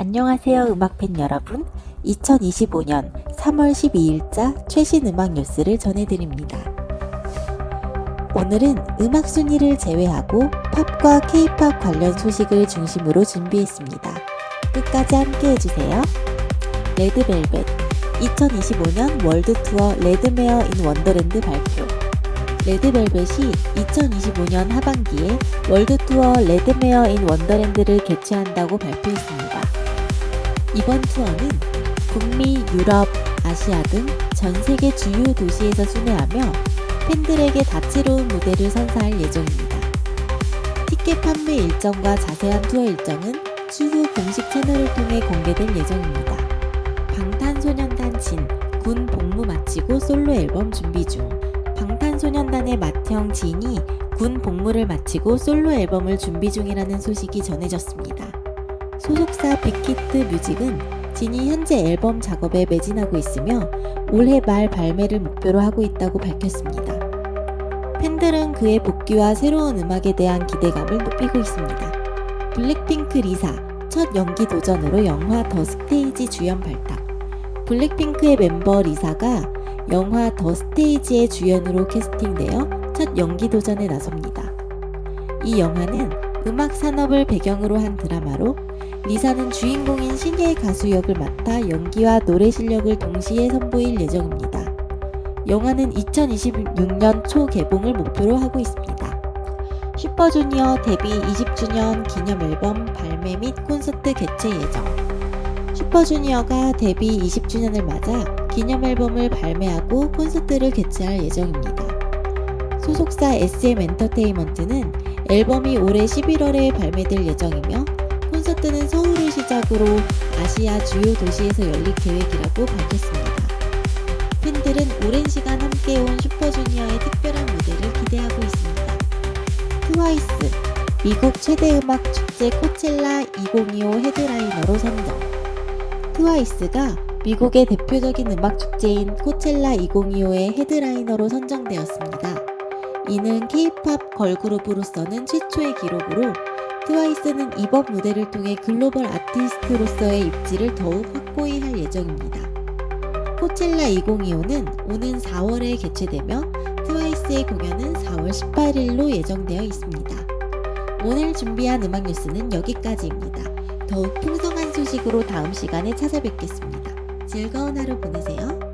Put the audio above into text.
안녕하세요 음악팬 여러분 2025년 3월 12일자 최신 음악 뉴스를 전해드립니다. 오늘은 음악 순위를 제외하고 팝과 케이팝 관련 소식을 중심으로 준비했습니다. 끝까지 함께 해주세요. 레드벨벳 2025년 월드 투어 레드메어 인 원더랜드 발표 레드벨벳이 2025년 하반기에 월드 투어 레드메어 인 원더랜드를 개최한다고 발표했습니다. 이번 투어는 북미, 유럽, 아시아 등 전 세계 주요 도시에서 순회하며 팬들에게 다채로운 무대를 선사할 예정입니다. 티켓 판매 일정과 자세한 투어 일정은 추후 공식 채널을 통해 공개될 예정입니다. 방탄소년단 진, 군 복무 마치고 솔로 앨범 준비 중. 방탄소년단의 맏형 진이 군 복무를 마치고 솔로 앨범을 준비 중이라는 소식이 전해졌습니다. 소속사 빅히트 뮤직은 진이 현재 앨범 작업에 매진하고 있으며 올해 말 발매를 목표로 하고 있다고 밝혔습니다. 팬들은 그의 복귀와 새로운 음악에 대한 기대감을 높이고 있습니다. 블랙핑크 리사 첫 연기 도전으로 영화 더 스테이지 주연 발탁. 블랙핑크의 멤버 리사가 영화 더 스테이지의 주연으로 캐스팅되어 첫 연기 도전에 나섭니다. 이 영화는 음악 산업을 배경으로 한 드라마로 리사는 주인공인 신예의 가수 역을 맡아 연기와 노래 실력을 동시에 선보일 예정입니다. 영화는 2026년 초 개봉을 목표로 하고 있습니다. 슈퍼주니어 데뷔 20주년 기념 앨범 발매 및 콘서트 개최 예정. 슈퍼주니어가 데뷔 20주년을 맞아 기념 앨범을 발매하고 콘서트를 개최할 예정입니다. 소속사 SM 엔터테인먼트는 앨범이 올해 11월에 발매될 예정이며 콘서트는 서울을 시작으로 아시아 주요 도시에서 열릴 계획이라고 밝혔습니다. 팬들은 오랜 시간 함께해온 슈퍼주니어의 특별한 무대를 기대하고 있습니다. 트와이스 미국 최대 음악 축제 코첼라 2025 헤드라이너로 선정. 트와이스가 미국의 대표적인 음악 축제인 코첼라 2025의 헤드라이너로 선정되었습니다. 이는 K-팝 걸그룹으로서는 최초의 기록으로 트와이스는 이번 무대를 통해 글로벌 아티스트로서의 입지를 더욱 확고히 할 예정입니다. 코첼라 2025는 오는 4월에 개최되며 트와이스의 공연은 4월 18일로 예정되어 있습니다. 오늘 준비한 음악 뉴스는 여기까지입니다. 더욱 풍성한 소식으로 다음 시간에 찾아뵙겠습니다. 즐거운 하루 보내세요.